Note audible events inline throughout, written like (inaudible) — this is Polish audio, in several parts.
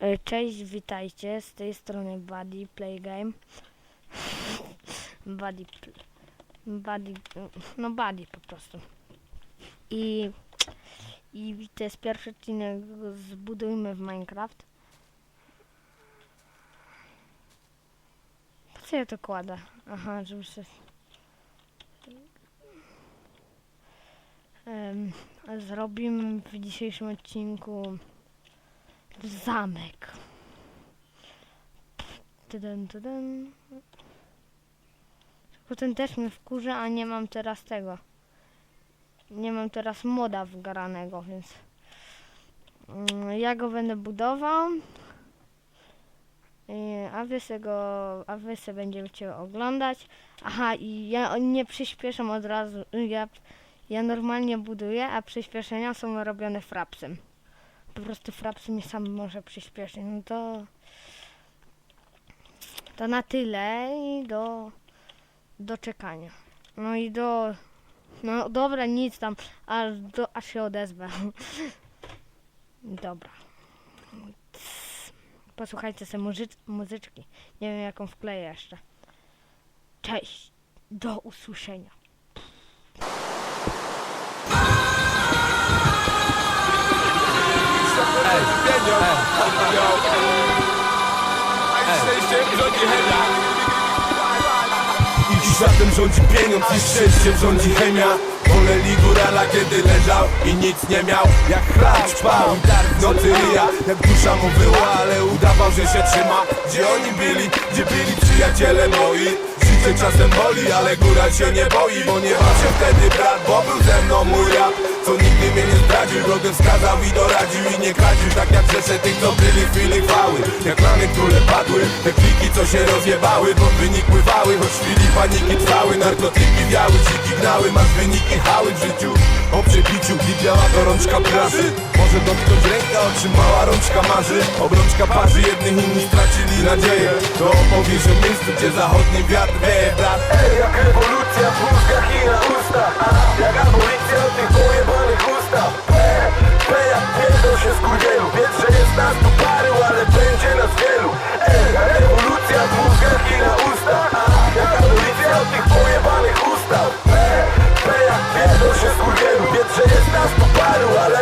E, Cześć, witajcie, z tej strony Buddy Play Game. (laughs) Buddy, Buddy, no Buddy po prostu. I, I to jest pierwszy odcinek Zbudujmy w Minecraft. Co ja to kładę? Aha, żeby się... Em, zrobimy w dzisiejszym odcinku zamek. Tudum, tudum. Tylko ten też mnie wkurza, a nie mam teraz tego. Nie mam teraz moda wgranego, więc mm, ja go będę budował. A wy go, a wy będziecie oglądać. Aha, i ja nie przyspieszam od razu. Ja, ja normalnie buduję, a przyspieszenia są robione frapsem po prostu frapsy mi sam może przyspieszyć. No to to na tyle i do do czekania. No i do no dobra, nic tam, aż, do, aż się odezwę. (laughs) Dobra. Posłuchajcie sobie muzy muzyczki. Nie wiem jaką wkleję jeszcze. Cześć. Do usłyszenia. I światem rządzi pieniądz i szczęściem rządzi chemia. Woleli górala kiedy leżał i nic nie miał. Jak chlać pał w nocy ryja. Jak dusza mu była, ale udawał, że się trzyma. Gdzie oni byli, gdzie byli przyjaciele moi Życie czasem boli, ale góra się nie boi Bo nie ma się wtedy brat, bo był ze mną mój rap Co nigdy mnie nie zdradził, drogę wskazał i doradził I nie kradził, tak jak rzesze tych, co byli chwili chwały. Jak rany, które padły, te kliki, co się rozjebały Bo wynik pływały, choć chwili paniki trwały Narkotyki wiały, dziki gnały, masz wyniki hały w życiu. O przebiciu i biała gorączka praży Może dotknąć ręka, o czym mała rączka marzy. Obrączka parzy, jednych inni stracili nadzieję. To opowiesz o miejscu, gdzie zachodni wiatr wieje, brat Ej, jak rewolucja w mózgach i na ustach. Jak abolicja od tych ustaw P, jak pierdol się z kurwielu. Wiedz, że jest nas tu paru, ale będzie nas wielu. Jak rewolucja w mózgach i na ustach. A, jak abolicja od tych pojebanych ustaw P, P jak pierdol się z kurwielu. Wiedz, że jest nas tu paru, ale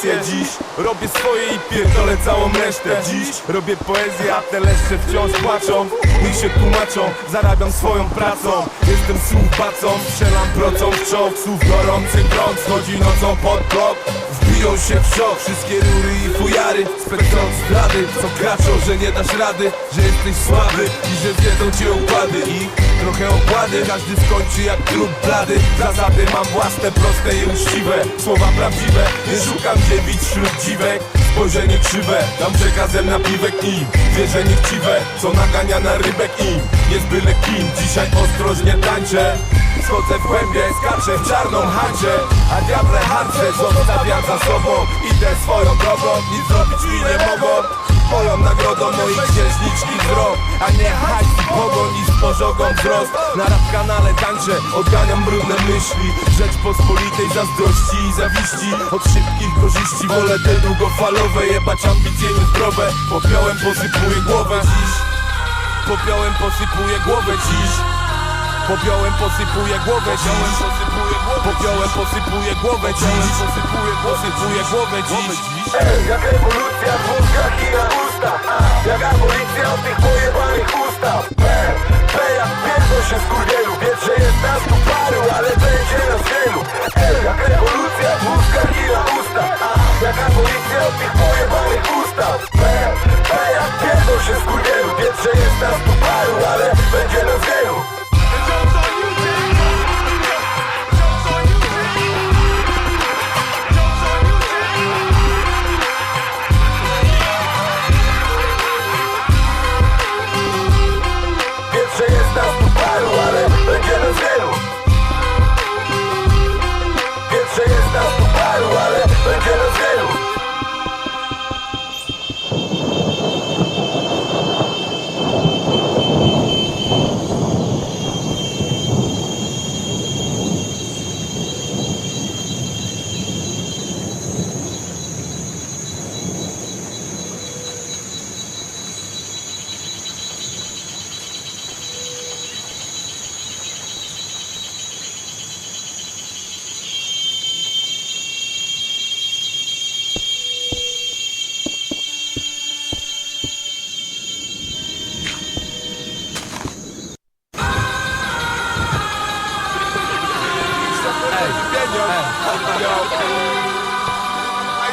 Dziś. Robię swoje i pierdolę całą resztę. Dziś robię poezję, a te leszcze wciąż płaczą. Niech się tłumaczą, zarabiam swoją pracą. Jestem słów bacą, strzelam procą w czołg. Słów gorący prąd, schodzi nocą pod blok. Wbiją się w szok, wszystkie rury i fujary. Spektrą zdrady, co kraczą, że nie dasz rady Że jesteś słaby i że zjedzą cię układy. Ich trochę okłady, każdy skończy jak trud blady. Zasady mam własne, proste i uczciwe. Słowa prawdziwe, nie szukam dziewic wśród dziwek. Spojrzenie krzywe, dam przekazem na piwek im Wierzenie chciwe, co nagania na rybek im Jest byle kim, dzisiaj ostrożnie tańczę Schodzę w głębie, skaczę w czarną hańczę. A diable harcze zostawiam za sobą Idę swoją drogą, nic zrobić mi nie mogą Moją nagrodą moich księżniczki wzrok A nie i pogoń i z pożogą wzrost. Na rap kanale tańczę, odganiam brudne myśli. Rzeczpospolitej zazdrości i zawiści. Od szybkich korzyści wolę te długofalowe. Jebać ambicje niezdrowe. Popiołem posypuję głowę dziś. Popiołem posypuję głowę dziś. Popiołem posypuję głowę dziś. Popiołem posypuję głowę dziś. Posypuję, głowę dziś. Ej, jak rewolucja w Get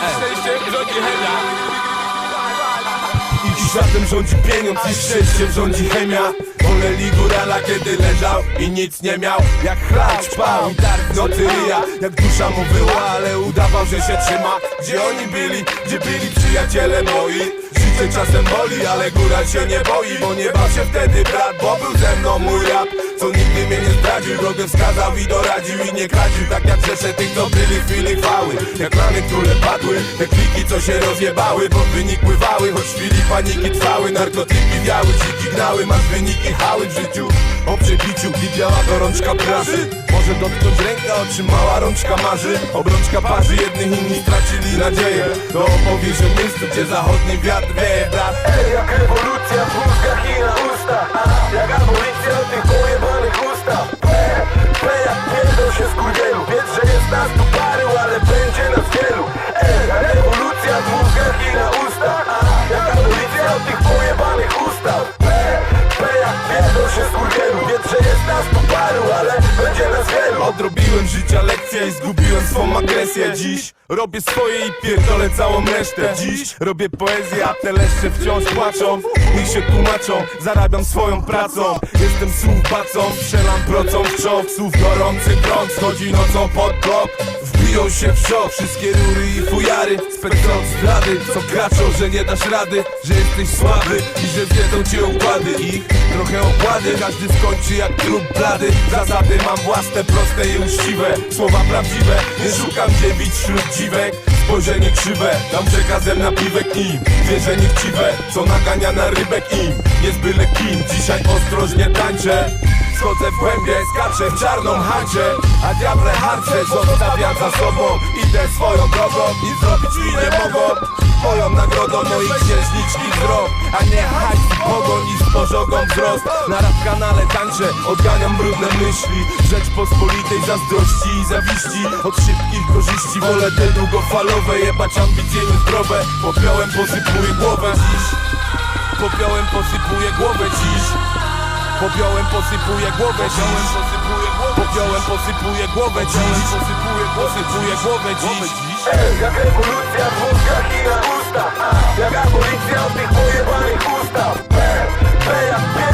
Ej, rządzi! I pieniądz i szczęściem rządzi chemia Wolę ligurala kiedy leżał i nic nie miał Jak chlać pał i tak nocy ryja Jak dusza mu wyła, ale udawał, że się trzyma Gdzie oni byli, gdzie byli przyjaciele moi Życie czasem boli, ale góral się nie boi Bo nie bał się wtedy brat, bo był ze mną mój rap. Co nigdy mnie nie zdradził, drogę wskazał i doradził I nie kradził, tak jak rzesze tych, co byli chwili chwały. Jak rany, które padły, te kliki, co się rozjebały Bo wynik pływały, choć chwili paniki trwały Narkotyki wiały, dziki gnały, masz wyniki hały w życiu. O przebiciu i biała gorączka praży Może dotknąć ręka, o czym mała rączka marzy. Obrączka parzy, jednych inni stracili nadzieję. To opowieść o miejscu, gdzie zachodni wiatr wieje, brat Ej, jak rewolucja w mózgach i na ustach Jak abolicja tych pojebanych ustaw P, P jak pierdol się z kurwielu. Wiedz, że jest nas tu paru, ale będzie nas wielu. Ej, jak rewolucja w mózgach i na ustach Jak abolicja tych pojebanych ustaw jak pierdol się Wiedz, że jest nas tu paru, ale będzie nas wielu. Odrobiłem życia lekcję i zgubiłem swą agresję. Dziś robię swoje i pierdolę całą resztę. Dziś robię poezję, a te leszcze wciąż płaczą. Niech się tłumaczą, zarabiam swoją pracą. Jestem słów bacą, strzelam procą w czołg. Słów gorący prąd, schodzi nocą pod blok. Wbiją się w szok, wszystkie rury i fujary. Spektrum od zdrady, co kraczą, że nie dasz rady Że jesteś słaby i że zjedzą cię układy. Ich trochę okłady, każdy skończy jak trup blady Zasady mam własne, proste i uczciwe. Słowa prawdziwe, nie szukam dziewic wśród dziwek. Spojrzenie krzywe, dam przekazem na piwek im Wierzenie chciwe, co nagania na rybek im Jest byle kim, dzisiaj ostrożnie tańczę Schodzę w głębie, skaczę w czarną hańczę A diable harcze zostawiam za sobą Idę swoją drogą i zrobić mi nie mogą Moją nagrodą moi księżniczki wzrok A nie hajs pogoń i z pożogą wzrost. Na rap kanale tańczę, odganiam brudne myśli. Rzeczpospolitej zazdrości i zawiści. Od szybkich korzyści wolę te długofalowe Jebać ambicje niezdrowe Popiołem posypuję głowę dziś. Popiołem posypuję głowę dziś. Popiołem posypuję głowę dziś. Popiołem posypuję głowę dziś. Posypuję, głowę dziś. Jak rewolucja w mózgach i na ustach. Jak abolicja tych pojebanych ustaw P, P jak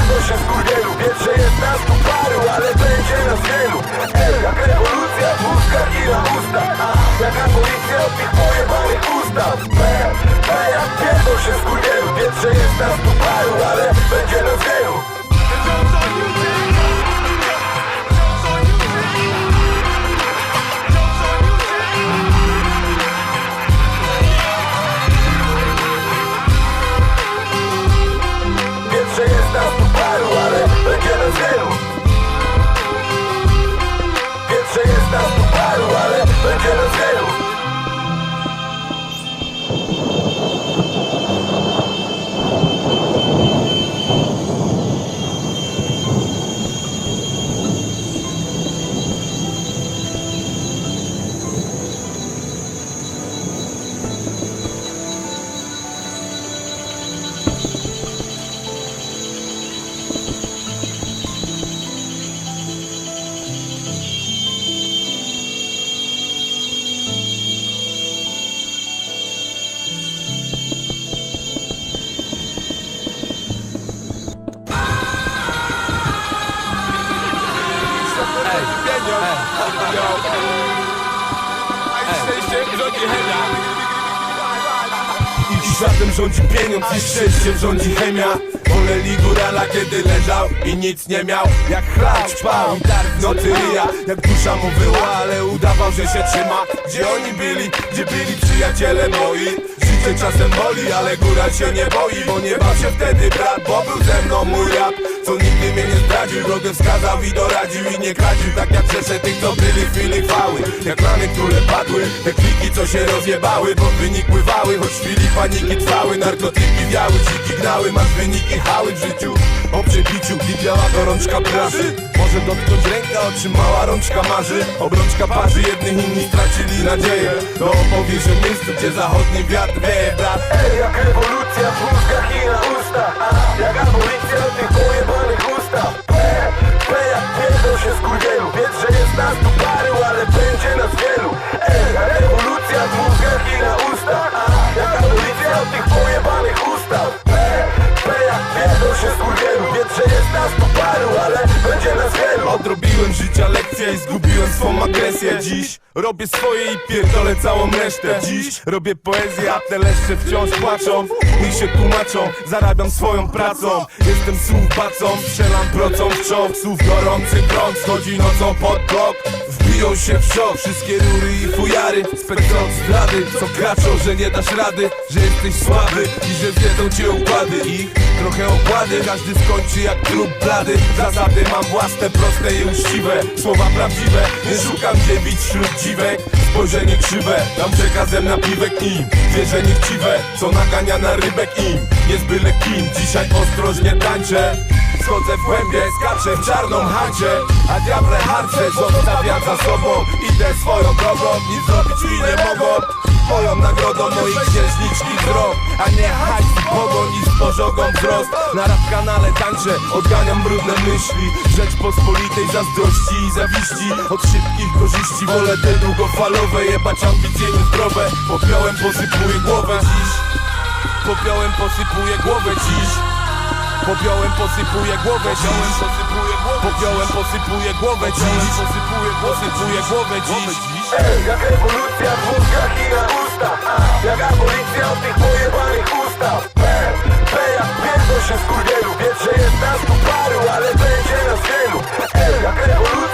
I światem rządzi pieniądz i szczęściem rządzi chemia. Woleli górala kiedy leżał i nic nie miał. Jak chlać pał i targ nocy ryja Jak dusza mu wyła, ale udawał, że się trzyma. Gdzie oni byli, gdzie byli przyjaciele moi? Życie czasem boli, ale góral się nie boi Bo nie bał się wtedy brat, bo był ze mną mój rap Co nigdy mnie nie zdradził, drogę wskazał i doradził I nie kradził, tak jak rzesze tych, co byli w chwili chwały. Jak rany, które padły, te kliki, co się rozjebały Bo wynik pływały, choć chwili paniki trwały Narkotyki wiały, dziki gnały, masz wyniki hały w życiu. O przebiciu i biała gorączka praży Może dotknąć ręka, o czym mała rączka marzy. Obrączka parzy, jednych inni stracili nadzieję. To opowieść o miejscu, gdzie zachodni wiatr wieje, brat. Ej, jak rewolucja w mózgach i na ustach. Jak abolicja tych pełnych ustaw P, jak pierdol się skurwielu Wiedz, że jest nas tu paru, ale będzie nas wielu. E, rewolucja w mózgach i na ustach A, jak abolicja od tych pojebanych ustaw? P, P jak pierdol się skurwielu Wiedz, że jest nas tu paru, ale będzie nas wielu Odrobiłem życia lekcję i zgubiłem swą agresję. Dziś robię swoje i pierdolę całą resztę. Dziś robię poezję, a te leszcze wciąż płaczą. I się tłumaczą, zarabiam swoją pracą. Jestem słów strzelam procą w czołg. Słów gorący prąd, schodzi nocą pod blok. Wbiją się w szok, wszystkie rury i fujary. Spędzą zdrady, co kraczą, że nie dasz rady Że jesteś słaby i że zjedzą cię układy. Ich trochę okłady, każdy skończy jak trup blady. Zasady mam własne proste i uczciwe Słowa prawdziwe, nie szukam dziewic wśród dziwek. Spojrzenie krzywe, dam przekazem na piwek im Wierzenie chciwe, co nagania na rybek im Jest byle kim, dzisiaj ostrożnie tańczę Schodzę w głębie, skaczę w czarną hańczę A diable harcze zostawiam za sobą Idę swoją drogą, nic zrobić mi nie mogą Moją nagrodą moich księżniczki wzrok A nie hajs pogoń i z pożogą wzrost. Na rap kanale tańczę, odganiam brudne myśli. Rzeczpospolitej zazdrości i zawiści. Od szybkich korzyści wolę te długofalowe. Jebać ambicje niezdrowe. Popiołem posypuję głowę dziś. Popiołem posypuję głowę dziś. Popiołem posypuję głowę dziś. Popiołem posypuję głowę dziś. Posypuję głowę dziś. Ej, jak rewolucja w mózgach i na ustach. Jak abolicja od tych pojebanych ustaw. P, P jak pierdol się skurwielu Wiedz, że jest nas tu paru, ale będzie nas wielu. Ej, jak rewolucja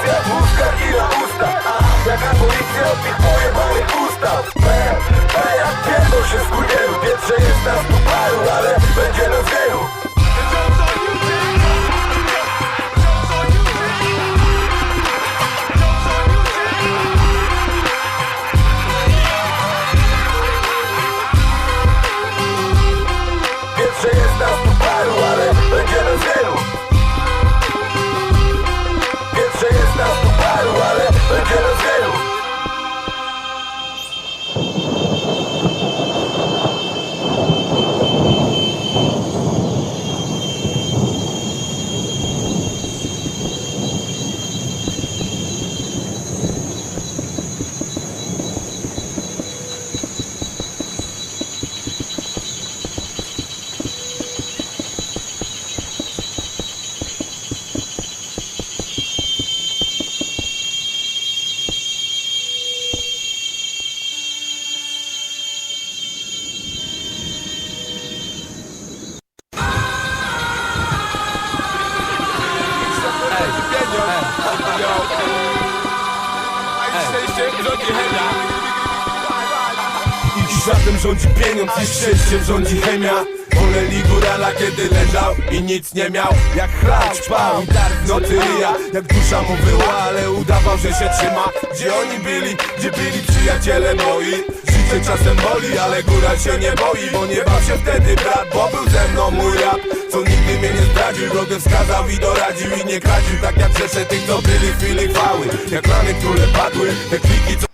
rządzi pieniądz i szczęściem rządzi chemia. Woleli górala kiedy leżał i nic nie miał. Jak chlać pał i dar w nocy ryja Jak dusza mu wyła, ale udawał, że się trzyma. Gdzie oni byli, gdzie byli przyjaciele moi? Życie czasem boli, ale góral się nie boi Bo nie bał się wtedy brat, bo był ze mną mój rap. Co nigdy mnie nie zdradził, drogę wskazał i doradził I nie kradził, tak jak rzesze tych, co byli chwili chwały. Jak rany, które padły, te kliki, co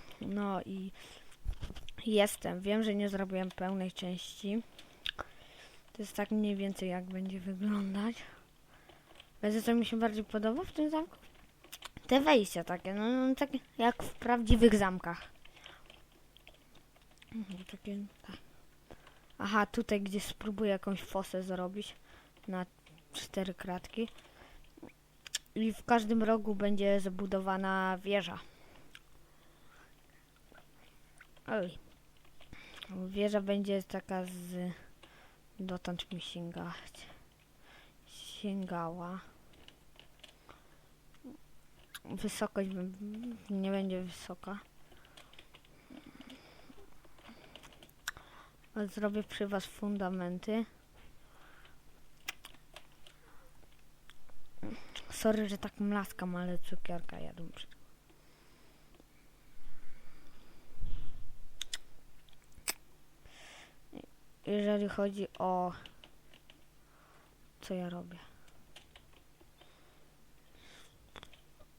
jestem. Wiem, że nie zrobiłem pełnej części. To jest tak mniej więcej jak będzie wyglądać. Wiecie co mi się bardziej podoba w tym zamku? Te wejścia takie, no, no tak jak w prawdziwych zamkach. Mhm, Takie, tak. Aha, tutaj gdzie spróbuję jakąś fosę zrobić na cztery kratki. I w każdym rogu będzie zabudowana wieża. Oj. Wieża będzie taka z... Dotąd mi sięgać. Sięgała. Wysokość nie będzie wysoka. Zrobię przy was fundamenty. Sorry, że tak mlaskam, ale cukierka jadłem przed jeżeli chodzi o co ja robię.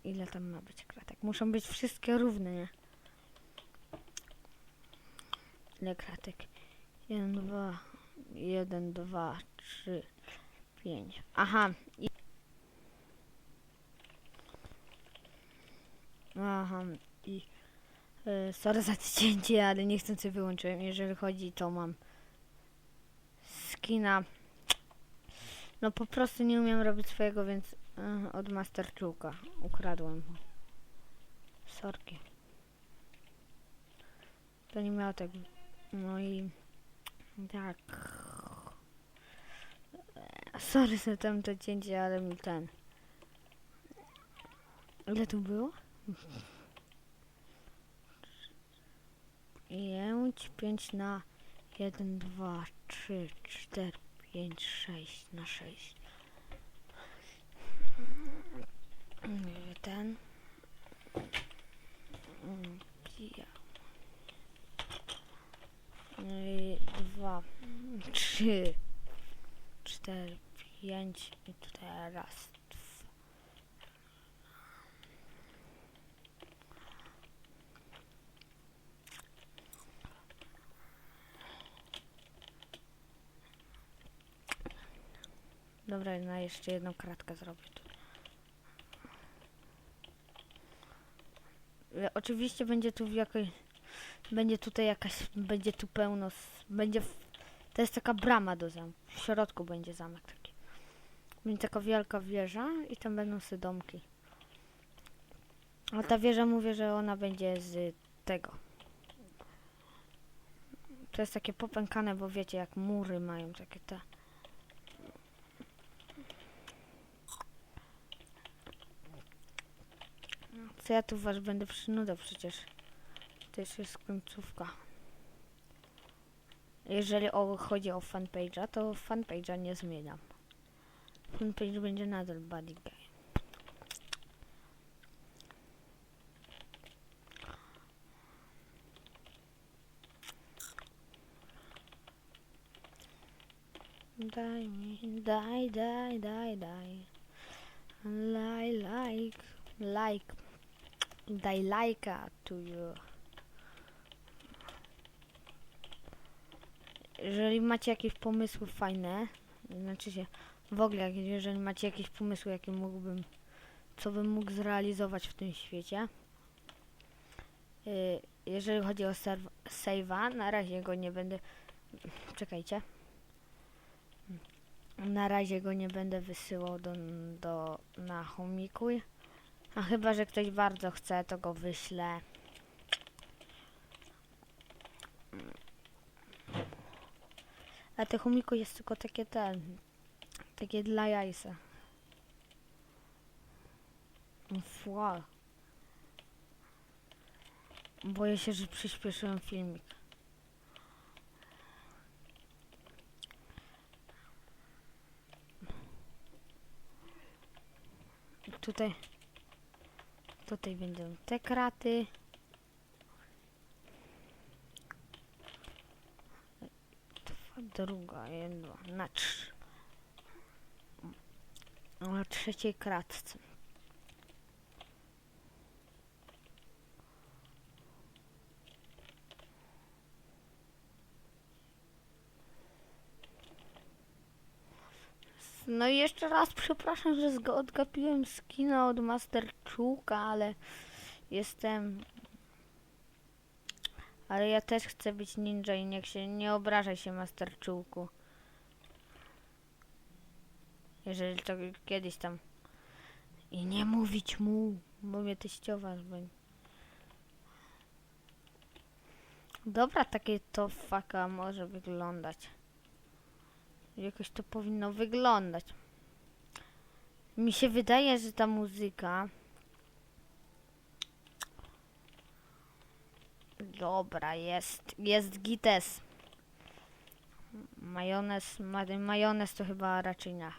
Ile tam ma być kratek? Muszą być wszystkie równe, nie? Ile kratek? 1, 2, 1, 2, 3, 5. Aha. I... Aha. I... y, Sorry za cięcie, ale niechcący wyłączyłem. Jeżeli chodzi, to mam skina. No po prostu nie umiem robić swojego, więc e, od Master ukradłem. Sorki. To nie miało tego. No i tak. Sorry za tam to cięcie, ale mi ten. Ile tu było? Pięć, pięć na jeden, dwa, trzy, cztery, pięć, sześć na sześć. Mm, Ten. Ja. Dwa, trzy, cztery, pięć i tutaj raz, dwa. Dobra, na jeszcze jedną kratkę zrobię tu. Oczywiście będzie tu jakiej... Będzie tutaj jakaś... Będzie tu pełno... Będzie... To jest taka brama do zamku. W środku będzie zamek taki. Będzie taka wielka wieża i tam będą sobie domki. A ta wieża mówię, że ona będzie z tego. To jest takie popękane, bo wiecie jak mury mają takie te. Ja tu was będę przynudał przecież. To już jest końcówka. Jeżeli o, chodzi o fanpage'a, to fanpage'a nie zmieniam. Fanpage będzie nadal Buddy. Daj mi, daj, daj, daj, daj. Like, like, like. Daj lajka you. Jeżeli macie jakieś pomysły fajne, znaczy się w ogóle, jeżeli macie jakieś pomysły, jakie mógłbym, co bym mógł zrealizować w tym świecie. y, Jeżeli chodzi o save'a, na razie go nie będę. Czekajcie. Na razie go nie będę wysyłał do, do na homikuj. A chyba, że ktoś bardzo chce, to go wyślę. A te chomiko jest tylko takie ten. Takie dla jajsa. Fła. Boję się, że przyspieszyłem filmik. Tutaj. Tutaj będą te kraty. Druga, jedna, na trzy. Na trzeciej kratce. No i jeszcze raz przepraszam, że odgapiłem skina od Masterczuka, ale jestem... Ale ja też chcę być ninja i niech się nie obrażaj się Masterczuku. Jeżeli to kiedyś tam... I nie mówić mu, bo mnie teściowa będzie. Dobra, takie to faka może wyglądać. Jakoś to powinno wyglądać. Mi się wydaje, że ta muzyka. Dobra, jest. Jest gites. Majonez. Ma, majonez to chyba raczej nie.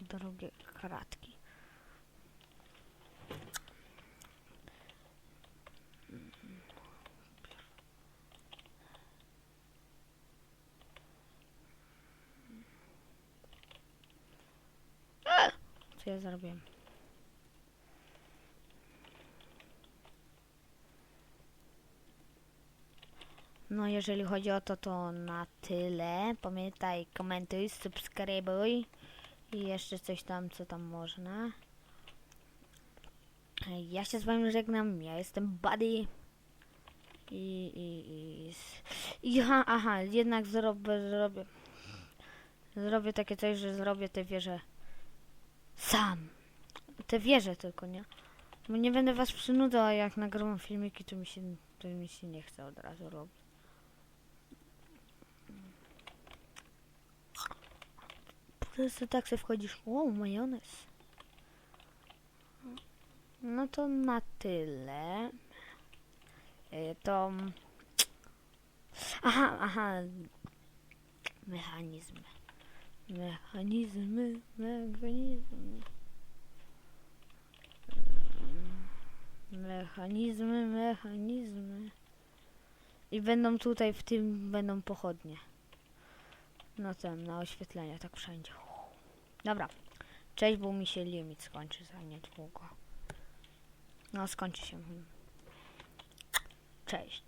Drugie kratki. Co ja zrobiłem? No, jeżeli chodzi o to, to na tyle. Pamiętaj, komentuj, subskrybuj i jeszcze coś tam, co tam można. Ja się z wami żegnam, ja jestem Buddy. I, i, i, i aha, aha, jednak zrobię, zrobię, zrobię takie coś, że zrobię te wieże Sam. Te wieże tylko, nie? Bo nie będę was przynudzał, a jak nagrywam filmiki, to mi się, to mi się nie chce od razu robić. Po prostu tak sobie wchodzisz. O, majonez. No to na tyle. Y, To... Aha, aha. Mechanizmy. Mechanizmy, mechanizmy. Mechanizmy, mechanizmy. I będą tutaj, w tym będą pochodnie. No ten, na oświetlenie, tak wszędzie. Dobra. Cześć, bo mi się limit skończy za niedługo. No, skończy się. Cześć.